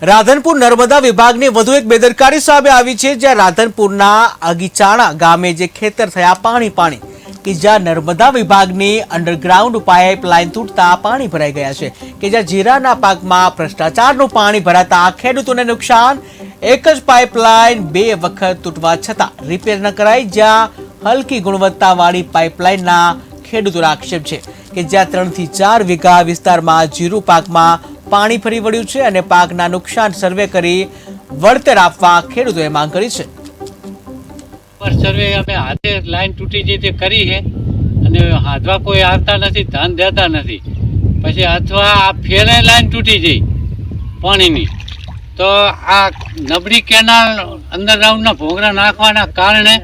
રાધનપુર નર્મદા વિભાગની વધુ એક બેદરકારી સામે આવી છે, જ્યાં રાધનપુરના અગીચાણા ગામે જે ખેતર થયા પાણી પાણી, કે જ્યાં નર્મદા વિભાગની અંડરગ્રાઉન્ડ પાઇપલાઇન તૂટતા પાણી ભરાઈ ગયા છે, કે જ્યાં જીરાના પાકમાં ભ્રષ્ટાચારનું પાણી ભરાતા ખેડૂતોને નુકસાન, એક જ પાઇપલાઇન બે વખત તૂટવા છતાં રિપેર ન કરાઈ, જ્યાં હલકી ગુણવત્તાવાળી પાઇપલાઇનના ખેડૂતોના આક્ષેપ છે, કે જ્યાં ત્રણથી ચાર વીઘા વિસ્તારમાં જીરું પાકમાં પાણી ફરી વળ્યું છે અને પાકના નુકસાન સર્વે કરી વળતર આપવા ખેડૂતોએ માંગ કરી છે. સર્વે અમે હાથે લાઈન તૂટી જઈ તે કરી છે અને હાથવા કોઈ આવતા નથી, ધન દેતા નથી. પછી અથવા આ ફેરે લાઈન તૂટી જઈ પાણીની. તો આ નબળી કેનાલ અંડરગ્રાઉન્ડના ભોંગરા નાખવાના કારણે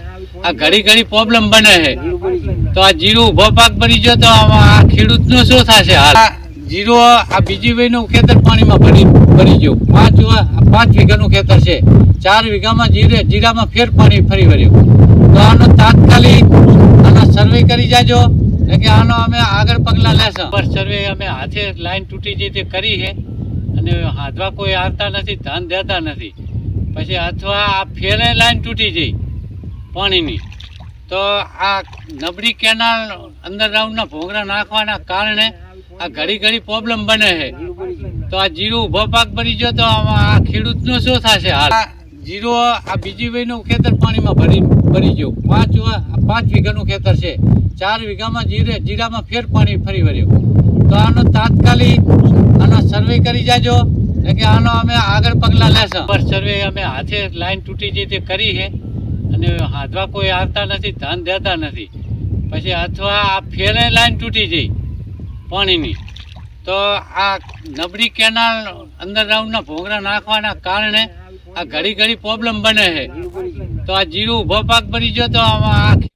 આ ઘડી ઘડી પ્રોબ્લેમ બને છે. તો આ જીરું ઊભો પાક બની ગયો તો આ ખેડૂતનો શું થશે હાલ? જીરું આ બીજી વયનું ખેતર પાણીમાં ભરી ભરી ગયું. પાંચ પાંચ વીઘાનું ખેતર છે. ચાર વીઘામાં જીરે, જીરામાં ફેર પાણી ફરી વળ્યું. તો આનો તાત્કાલિક આનો સર્વે કરી જાજો. કે આનો અમે આગળ પગલાં લેશું. પર સર્વે અમે હાથે લાઈન તૂટી જઈ તે કરી છે. અને હાથવા કોઈ આવતા નથી, ધન દેતા નથી. પછી અથવા આ ફેરે લાઈન તૂટી જઈ પાણીની. તો આ નબળી કેનાલ અંડરગ્રાઉન્ડના ભોંગરા નાખવાના કારણે આ ઘડી ઘડી પ્રોબ્લેમ બને છે. તો આ જીરું ઊભો પાક ભરી ગયો તો આ ખેડૂતનું શું થશે હાલ? જીરું આ બીજી વયનું ખેતર પાણીમાં ભરી ભરી ગયું. પાંચ પાંચ વીઘાનું ખેતર છે. ચાર વીઘામાં જીરે જીરામાં ફેર પાણી ફરી વળ્યું. તો આનો તાત્કાલિક આનો સર્વે કરી જાજો. કે આનો અમે આગળ પગલાં લેશું. પર સર્વે અમે હાથે લાઈન તૂટી જઈ તે કરી છે. અને હાથવા કોઈ આવતા નથી, ધન દેતા નથી. પછી અથવા આ ફેરે લાઈન તૂટી જઈ પાણીની. તો આ નબળી કેનાલ અંડરગ્રાઉન્ડના ભોગરા નાખવાના કારણે આ ઘડી ઘડી પ્રોબ્લેમ બને છે. તો આ જીરું ઊભો પાક ભરી ગયો તો આમાં